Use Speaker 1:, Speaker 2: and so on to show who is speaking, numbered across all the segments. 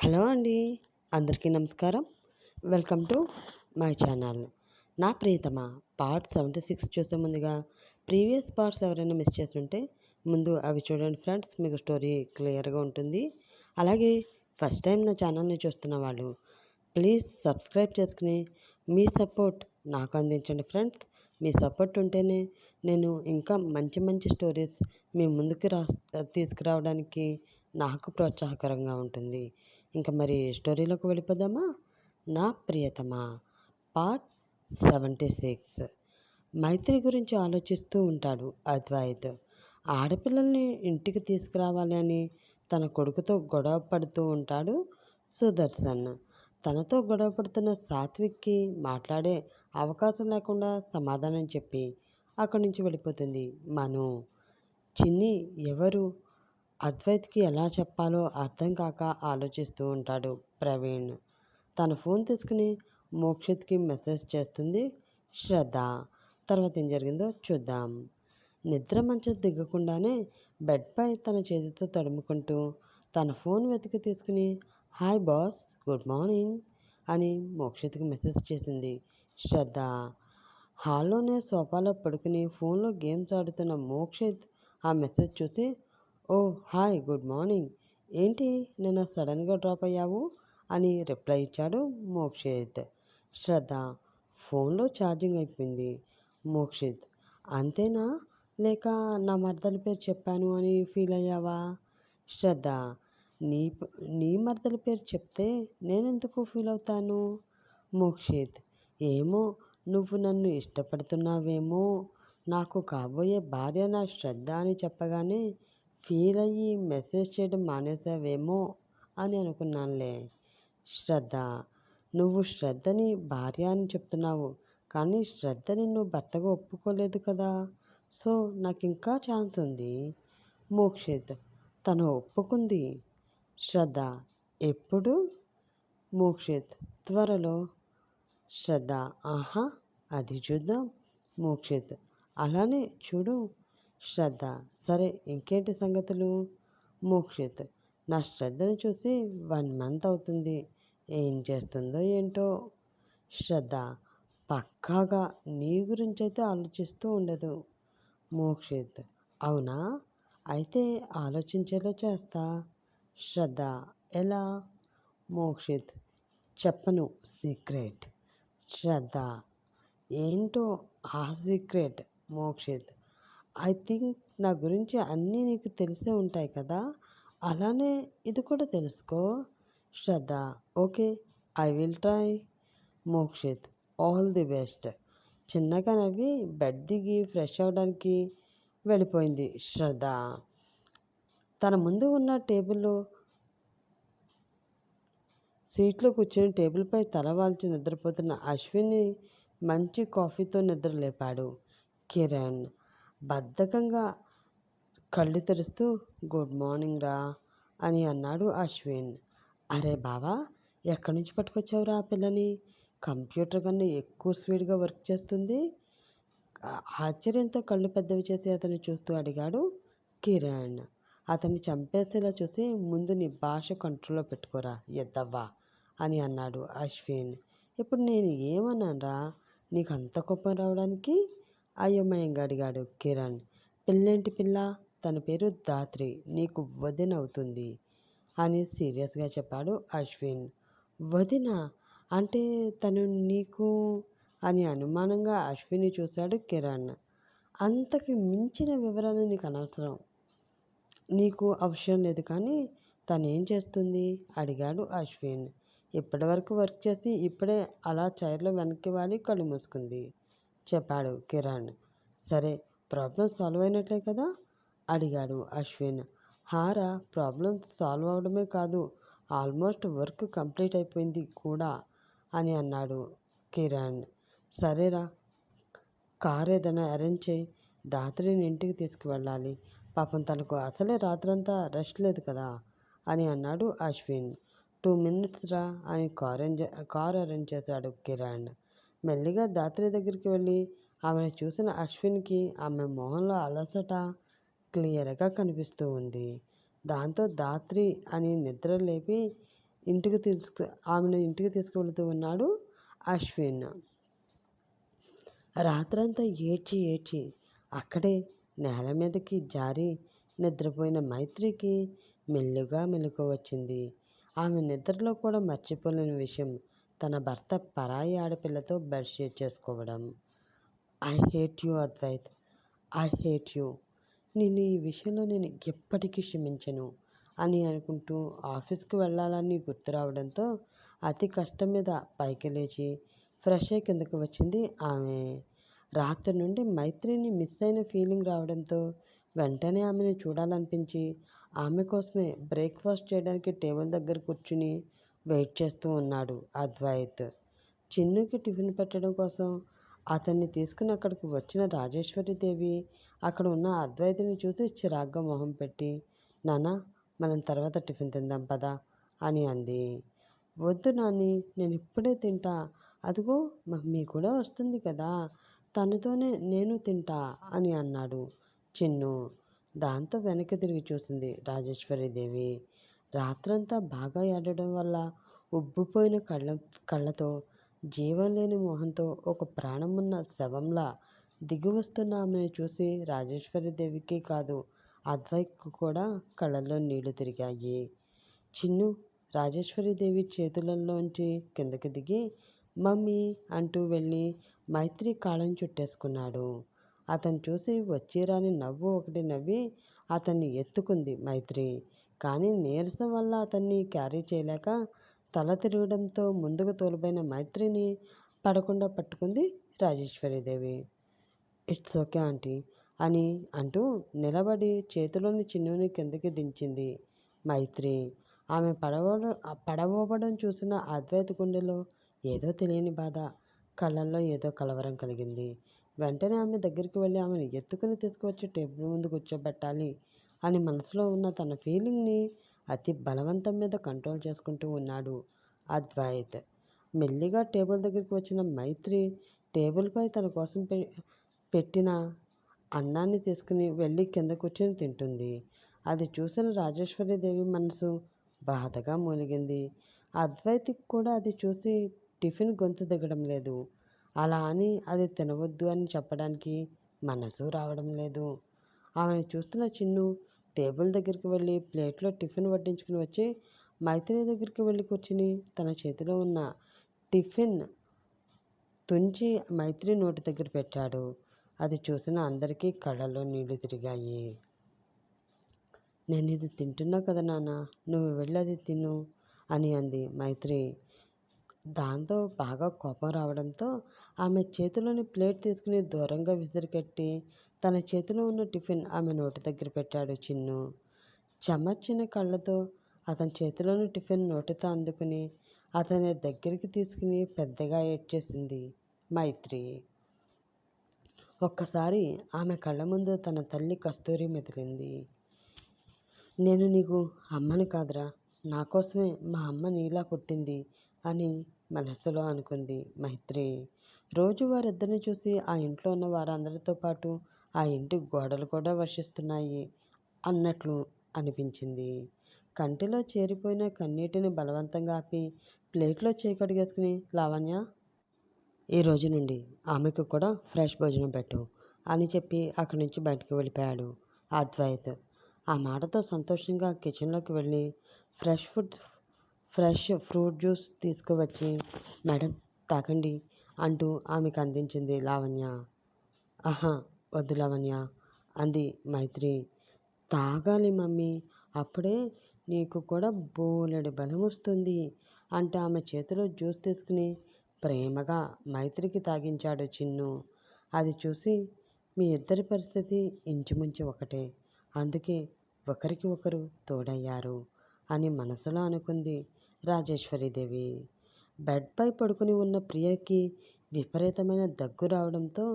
Speaker 1: Hello అండి అందరికీ నమస్కారం. Welcome to my channel. నా ప్రియతమ పార్ట్ సెవెంటీ సిక్స్ చూసే ముందుగా ప్రీవియస్ పార్ట్స్ ఎవరైనా మిస్ చేస్తుంటే ముందు అవి చూడండి ఫ్రెండ్స్ మీకు స్టోరీ క్లియర్గా ఉంటుంది. అలాగే ఫస్ట్ టైం నా ఛానల్ని చూస్తున్న వాళ్ళు ప్లీజ్ సబ్స్క్రైబ్ చేసుకుని మీ సపోర్ట్ నాకు అందించండి ఫ్రెండ్స్. మీ సపోర్ట్ ఉంటేనే నేను ఇంకా మంచి మంచి స్టోరీస్ మీ ముందుకు రా తీసుకురావడానికి నాకు ప్రోత్సాహకరంగా ఉంటుంది. ఇంకా మరి స్టోరీలోకి వెళ్ళిపోదామా? నా ప్రియతమా పార్ట్ సెవెంటీ సిక్స్. మైత్రి గురించి ఆలోచిస్తూ ఉంటాడు అద్వైత్. ఆడపిల్లల్ని ఇంటికి తీసుకురావాలి అని తన కొడుకుతో గొడవ పడుతూ ఉంటాడు సుదర్శన్. తనతో గొడవ పడుతున్న సాత్విక్కి మాట్లాడే అవకాశం లేకుండా సమాధానం చెప్పి అక్కడి నుంచి వెళ్ళిపోతుంది మను. చిన్ని ఎవరు? అద్వైత్కి ఎలా చెప్పాలో అర్థం కాక ఆలోచిస్తూ ఉంటాడు ప్రవీణ్. తన ఫోన్ తీసుకుని మోక్షిత్కి మెసేజ్ చేస్తుంది శ్రద్ధ. తర్వాత ఏం జరిగిందో చూద్దాం. నిద్ర మంచం దిగకుండానే బెడ్పై తన చేతితో తడుముకుంటూ తన ఫోన్ వెతికి తీసుకుని హాయ్ బాస్ గుడ్ మార్నింగ్ అని మోక్షిత్కి మెసేజ్ చేసింది శ్రద్ధ. హాల్లోనే సోఫాలో పడుకుని ఫోన్లో గేమ్స్ ఆడుతున్న మోక్షిత్ ఆ మెసేజ్ చూసి ఓ హాయ్ గుడ్ మార్నింగ్. ఏంటి నిన్న సడన్గా డ్రాప్ అయ్యావు? అని రిప్లై ఇచ్చాడు మోక్షిత్. శ్రద్ధ ఫోన్లో ఛార్జింగ్ అయిపోయింది. మోక్షిత్ అంతేనా? లేక నా మరదల పేరు చెప్పాను అని ఫీల్ అయ్యావా? శ్రద్ధ నీ నీ మరదల పేరు చెప్తే నేనెందుకు ఫీల్ అవుతాను? మోక్షిత్ ఏమో నువ్వు నన్ను ఇష్టపడుతున్నావేమో? నాకు కాబోయే భార్య నా శ్రద్ధ అని చెప్పగానే ఫీల్ అయ్యి మెసేజ్ చేయడం మానేసావేమో అని అనుకున్నానులే. శ్రద్ధ. నువ్వు శ్రద్ధని భార్య అని చెప్తున్నావు కానీ శ్రద్ధని నువ్వు భర్తగా ఒప్పుకోలేదు కదా. సో నాకు ఇంకా ఛాన్స్ ఉంది. మోక్షిత్. తను ఒప్పుకుంది. శ్రద్ధ. ఎప్పుడు? మోక్షిత్. త్వరలో. శ్రద్ధ. ఆహా అది చూద్దాం. మోక్షిత్. అలానే చూడు. శ్రద్ధ. సరే ఇంకేంటి సంగతులు? మోక్షిత్. నా శ్రద్ధను చూసి వన్ మంత్ అవుతుంది. ఏం చేస్తుందో ఏంటో? శ్రద్ధ. పక్కాగా నీ గురించి అయితే ఆలోచిస్తూ ఉండదు. మోక్షిత్. అవునా? అయితే ఆలోచించేలా చేస్తా. శ్రద్ధ. ఎలా? మోక్షిత్. చెప్పను. సీక్రెట్. శ్రద్ధ. ఏంటో ఆ సీక్రెట్? మోక్షిత్. ఐ థింక్ నా గురించి అన్నీ నీకు తెలిసే ఉంటాయి కదా. అలానే ఇది కూడా తెలుసుకో. Shraddha. Okay I will try. Mokshith all the best. చిన్నగా నవ్వి బెడ్ దిగి ఫ్రెష్ అవ్వడానికి వెళ్ళిపోయింది శ్రద్ధ. తన ముందు ఉన్న టేబుల్లో సీట్లో కూర్చొని టేబుల్పై తల వాల్చి నిద్రపోతున్న అశ్విని మంచి కాఫీతో నిద్ర లేపాడు కిరణ్ బద్ధకంగా కళ్ళు తెరుస్తూ గుడ్ మార్నింగ్ రా అని అన్నాడు అశ్విన్. అరే బావా ఎక్కడి నుంచి పట్టుకొచ్చావురా ఆ పిల్లని? కంప్యూటర్ కన్నా ఎక్కువ స్పీడ్గా వర్క్ చేస్తుంది. ఆశ్చర్యంతో కళ్ళు పెద్దవి చేసి అతన్ని చూస్తూ అడిగాడు కిరణ్. అతన్ని చంపేసేలా చూసి ముందు నీ భాష కంట్రోల్లో పెట్టుకోరా ఎద్దవ్వా అని అన్నాడు అశ్విన్. ఇప్పుడు నేను ఏమన్నానరా? నీకు అంత కోపం రావడానికి? అయోమయంగా అడిగాడు కిరణ్. పెళ్ళేంటి పిల్ల? తన పేరు దాత్రి నీకు వదిన అవుతుంది అని సీరియస్గా చెప్పాడు అశ్విన్. వదిన? అంటే తను నీకు? అని అనుమానంగా అశ్విని చూశాడు కిరణ్. అంతకి మించిన వివరాలు నీకు అనవసరం. నీకు అవసరం లేదు కానీ తను ఏం చేస్తుంది? అడిగాడు అశ్విన్. ఇప్పటి వరకు వర్క్ చేసి ఇప్పుడే అలా చైర్లో వెనక్కి వాలి కళ్ళు మూసుకుంది. చెప్పాడు కిరణ్. సరే ప్రాబ్లం సాల్వ్ అయినట్లే కదా? అడిగాడు అశ్విన్. హారా ప్రాబ్లం సాల్వ్ అవడమే కాదు ఆల్మోస్ట్ వర్క్ కంప్లీట్ అయిపోయింది కూడా అని అన్నాడు కిరణ్. సరేరా కార్ ఏదైనా అరేంజ్ చేయి దాత్రిని ఇంటికి తీసుకువెళ్ళాలి. పాపం తనకు అసలే రాత్రంతా రెస్ట్ లేదు కదా? అని అన్నాడు అశ్విన్. టూ మినిట్స్ రా అని కార్ కార్ అరేంజ్ చేశాడు కిరణ్. మెల్లిగా దాత్రి దగ్గరికి వెళ్ళి ఆమెను చూసిన అశ్విన్కి ఆమె మొహంలో అలసట క్లియర్గా కనిపిస్తూ ఉంది. దాంతో దాత్రి అని నిద్ర లేపి ఇంటికి తీసుకు ఆమెను ఇంటికి తీసుకువెళుతూ ఉన్నాడు అశ్విన్. రాత్రంతా ఏడ్చి ఏడ్చి అక్కడే నేల మీదకి జారి నిద్రపోయిన మైత్రికి మెల్లుగా మెలకు వచ్చింది. ఆమె నిద్రలో కూడా మర్చిపోలేని విషయం తన భర్త పరాయి ఆడపిల్లతో బెడ్ షేర్ చేసుకోవడం. I hate you Advaith. I hate you. నేను ఈ విషయంలో నేను ఎప్పటికీ క్షమించను అని అనుకుంటూ ఆఫీస్కి వెళ్ళాలని గుర్తు రావడంతో అతి కష్టం మీద పైకి లేచి ఫ్రెష్ అయ్యి కిందకు వచ్చింది ఆమె. రాత్రి నుండి మైత్రిని మిస్ అయిన ఫీలింగ్ రావడంతో వెంటనే ఆమెను చూడాలనిపించి ఆమె కోసమే బ్రేక్ఫాస్ట్ చేయడానికి టేబుల్ దగ్గర కూర్చుని వెయిట్ చేస్తూ ఉన్నాడు అద్వైత్. చిన్నుకి టిఫిన్ పెట్టడం కోసం అతన్ని తీసుకుని అక్కడికి వచ్చిన రాజేశ్వరి దేవి అక్కడ ఉన్న అద్వైతుని చూసి చిరాగ్గా మొహం పెట్టి నానా మనం తర్వాత టిఫిన్ తిందాం పదా అని అంది. వద్దు నాని నేను ఇప్పుడే తింటా. అదిగో మమ్మీ కూడా వస్తుంది కదా. తనతోనే నేను తింటా అని అన్నాడు చిన్ను. దాంతో వెనక్కి తిరిగి చూసింది రాజేశ్వరీదేవి రాత్రంతా బాగా ఏడడం వల్ల ఉబ్బిపోయిన కళ్ళ కళ్ళతో జీవం లేని మొహంతో ఒక ప్రాణమున్న శవంలా దిగి వస్తున్న ఆమెను చూసి రాజేశ్వరిదేవికి కాదు అద్వైత్కు కూడా కళ్ళల్లో నీళ్ళు తిరిగాయి. చిన్ను రాజేశ్వరీదేవి చేతులలోంచి కిందకి దిగి మమ్మీ అంటూ వెళ్ళి మైత్రి కాళ్ళని చుట్టేసుకున్నాడు. అతను చూసి వచ్చిరాని నవ్వు ఒకటి నవ్వి అతన్ని ఎత్తుకుంది మైత్రి. కానీ నీరసం వల్ల అతన్ని క్యారీ చేయలేక తల తిరగడంతో ముందుకు తోలిపోయిన మైత్రిని పడకుండా పట్టుకుంది రాజేశ్వరీదేవి. ఇట్స్ ఓకే ఆంటీ అని అంటూ నిలబడి చేతిలోని చిన్నుని కిందకి దించింది మైత్రి. ఆమె పడవ పడబోవడం చూసిన అద్వైత గుండెలో ఏదో తెలియని బాధ కళ్ళల్లో ఏదో కలవరం కలిగింది. వెంటనే ఆమె దగ్గరికి వెళ్ళి ఆమెను ఎత్తుకుని తీసుకువచ్చి టేబుల్ ముందు కూర్చోబెట్టాలి అని మనసులో ఉన్న తన ఫీలింగ్ని అతి బలవంతం మీద కంట్రోల్ చేసుకుంటూ ఉన్నాడు అద్వైత్. మెల్లిగా టేబుల్ దగ్గరికి వచ్చిన మైత్రి టేబుల్పై తన కోసం పె పెట్టిన అన్నాన్ని తీసుకుని వెళ్ళి కింద కూర్చొని తింటుంది. అది చూసిన రాజేశ్వరీదేవి మనసు బాధగా మూలిగింది. అద్వైతికి కూడా అది చూసి టిఫిన్ గొంతు దిగడం లేదు. అలా అని అది తినవద్దు అని చెప్పడానికి మనసు రావడం లేదు. ఆమెను చూస్తున్న చిన్ను టేబుల్ దగ్గరికి వెళ్ళి ప్లేట్లో టిఫిన్ వడ్డించుకుని వచ్చి మైత్రి దగ్గరికి వెళ్ళి కూర్చుని తన చేతిలో ఉన్న టిఫిన్ తుంచి మైత్రి నోటి దగ్గర పెట్టాడు. అది చూసిన అందరికీ కళ్ళలో నీళ్ళు తిరిగాయి. నేను ఇది తింటున్నా కదా నాన్న నువ్వు వెళ్ళి అది తిను అని అంది మైత్రి దాంతో బాగా కోపం రావడంతో ఆమె చేతిలోని ప్లేట్ తీసుకుని దూరంగా విసిరికట్టి తన చేతిలో ఉన్న టిఫిన్ ఆమె నోటి దగ్గర పెట్టాడు చిన్ను. చెమర్చిన కళ్ళతో అతని చేతిలోని టిఫిన్ నోటితో అందుకుని అతని దగ్గరికి తీసుకుని పెద్దగా ఏడ్చేసింది మైత్రి. ఒక్కసారి ఆమె కళ్ళ ముందు తన తల్లి కస్తూరి మెదిలింది. నేను నీకు అమ్మని కాదురా నా కోసమే మా అమ్మ నీలా పుట్టింది అని మనస్సులో అనుకుంది మైత్రి. రోజు వారిద్దరిని చూసి ఆ ఇంట్లో ఉన్న వారందరితో పాటు ఆ ఇంటి గోడలు కూడా వర్షిస్తున్నాయి అన్నట్లు అనిపించింది. కంటిలో చేరిపోయిన కన్నీటిని బలవంతంగా ఆపి ప్లేట్లో చేకడిగేసుకుని లావణ్య ఈ రోజు నుండి ఆమెకు కూడా ఫ్రెష్ భోజనం పెట్టు అని చెప్పి అక్కడి నుంచి బయటకు వెళ్ళిపోయాడు అద్వైత్. ఆ మాటతో సంతోషంగా కిచెన్లోకి వెళ్ళి fresh food fresh fruit juice తీసుకువచ్చి మేడం తాకండి అంటూ ఆమెకు అందించింది లావణ్య. ఆహా వద్దు లావణ్య అంది మైత్రి. తాగాలి మమ్మీ అప్పుడే నీకు కూడా బోలెడు బలం వస్తుంది అంటే ఆమె చేతిలో జ్యూస్ తీసుకుని ప్రేమగా మైత్రికి తాగించాడు చిన్ను. అది చూసి మీ ఇద్దరి పరిస్థితి ఇంచుమించు ఒకటే అందుకే ఒకరికి ఒకరు తోడయ్యారు అని మనసులో అనుకుంది రాజేశ్వరీదేవి. బెడ్పై పడుకుని ఉన్న ప్రియకి విపరీతమైన దగ్గు రావడంతో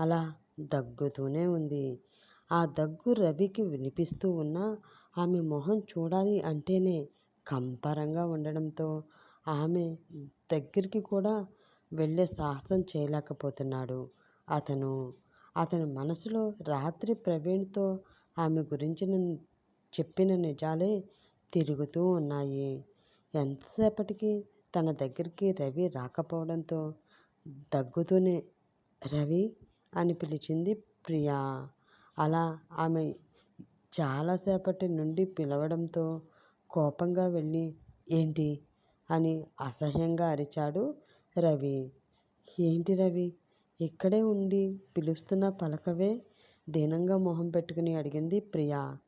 Speaker 1: అలా దగ్గుతూనే ఉంది. ఆ దగ్గు రవికి వినిపిస్తూ ఉన్నా ఆమె మొహం చూడాలి అంటేనే కంపరంగా ఉండడంతో ఆమె దగ్గరికి కూడా వెళ్ళే సాహసం చేయలేకపోతున్నాడు. అతను అతని మనసులో రాత్రి ప్రవీణ్తో ఆమె గురించి చెప్పిన నిజాలే తిరుగుతూ ఉన్నాయి. ఎంతసేపటికి తన దగ్గరికి రవి రాకపోవడంతో దగ్గుతూనే రవి అని పిలిచింది ప్రియా. అలా ఆమె చాలాసేపటి నుండి పిలవడంతో కోపంగా వెళ్ళి ఏంటి? అని అసహ్యంగా అరిచాడు రవి. ఏంటి రవి? ఇక్కడే ఉండి పిలుస్తున్న పలకవే? దీనంగా మొహం పెట్టుకుని అడిగింది ప్రియా.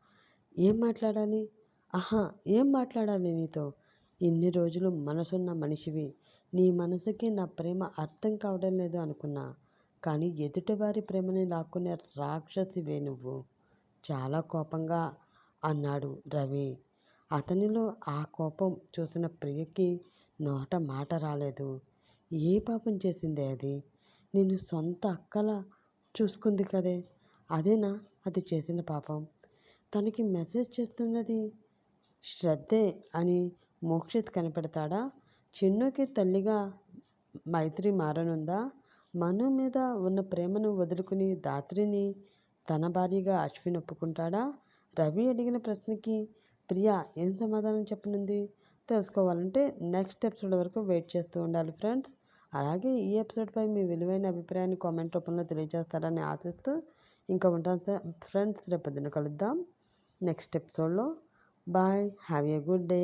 Speaker 1: ఏం మాట్లాడాలి? ఆహా ఏం మాట్లాడాలి నీతో? ఇన్ని రోజులు మనసున్న మనిషివి. నీ మనసుకి నా ప్రేమ అర్థం కావడం లేదు అనుకున్నా. కానీ ఎదుటివారి ప్రేమని లాక్కునే రాక్షసివే నువ్వు. చాలా కోపంగా అన్నాడు రవి. అతనిలో ఆ కోపం చూసిన ప్రియకి నోట మాట రాలేదు. ఏ పాపం చేసిందే అది? నేను సొంత అక్కల చూసుకుంది కదే. అదేనా అది చేసిన పాపం? తనకి మెసేజ్ చేస్తున్నది శ్రద్ధే అని మోక్షిత్ కనిపెడతాడా? చిన్నుకి తల్లిగా మైత్రి మారనుందా? మను మీద ఉన్న ప్రేమను వదులుకుని దాత్రిని తన భార్యగా అశ్విన్ ఒప్పుకుంటాడా? రవి అడిగిన ప్రశ్నకి ప్రియా ఏం సమాధానం చెప్పనుంది? తెలుసుకోవాలంటే నెక్స్ట్ ఎపిసోడ్ వరకు వెయిట్ చేస్తూ ఉండాలి ఫ్రెండ్స్. అలాగే ఈ ఎపిసోడ్పై మీ విలువైన అభిప్రాయాన్ని కామెంట్ రూపంలో తెలియజేస్తారని ఆశిస్తూ ఇంకా ఉంటాను సార్ ఫ్రెండ్స్ రేపొద్దున కలుద్దాం. నెక్స్ట్ ఎపిసోడ్లో. Bye have a good day.